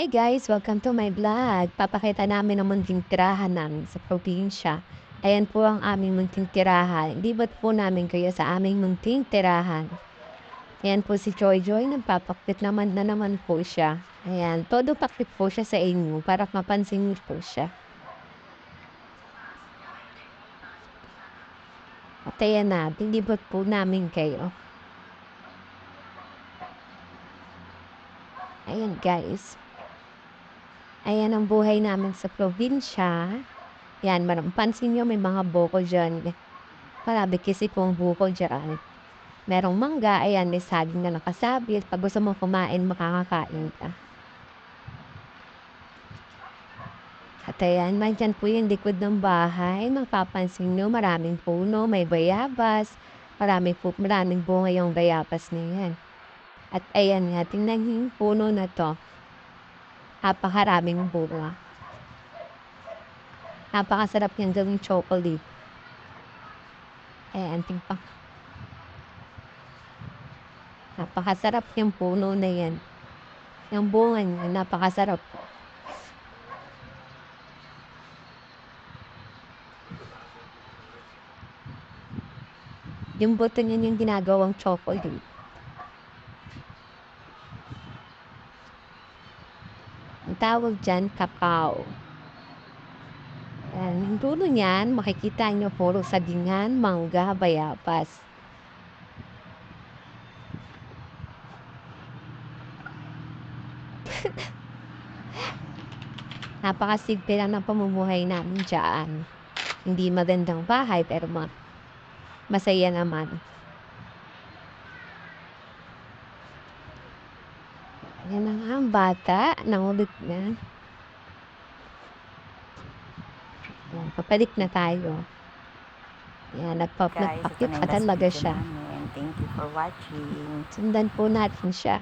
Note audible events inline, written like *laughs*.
Hi guys! Welcome to my vlog. Papakita namin ang munting tirahan namin sa probinsya. Ayan po ang aming munting tirahan. Libat po namin kayo sa aming munting tirahan. Ayan po si Joy Joy. Nagpapakit naman na naman po siya. Ayan. Todo pakit po siya sa inyo para mapansin niyo po siya. At ayan na. Libat po namin kayo. Ayan guys. Ayan ang buhay namin sa probinsya. Yan, maram pansin nyo may mga buko dyan. Parabi kasi pong buko dyan. Merong mangga, ayan, may saging na nakasabit. Pag gusto mo kumain, makakakain ka. At ayan, dyan po yung likod ng bahay. Mapapansin nyo, maraming puno, may bayabas. Maraming po, maraming bunga yung bayabas na yan. At ayan nga, tingnan yung puno na to. Napakaraming bunga. Napakasarap yung gawing chocolate. Ayan, tingpa. Napakasarap yung puno na yan. Yung bunga niya, napakasarap. Yung buto niya yung ginagawang chocolate. Tawag dyan, kakao. Yan, yung dulo niyan, makikita nyo puro sabingan, mangga, bayabas. *laughs* Napakasigpi lang ng pamumuhay namin dyan. Hindi magandang bahay, pero ma masaya naman. Yan na nga ang bata. Nangulit na. Yan, papalik na tayo. Yan, nagpap Guys, ito nagpakit na yung pa last talaga video siya. namin. Thank you for watching. Sundan po natin siya.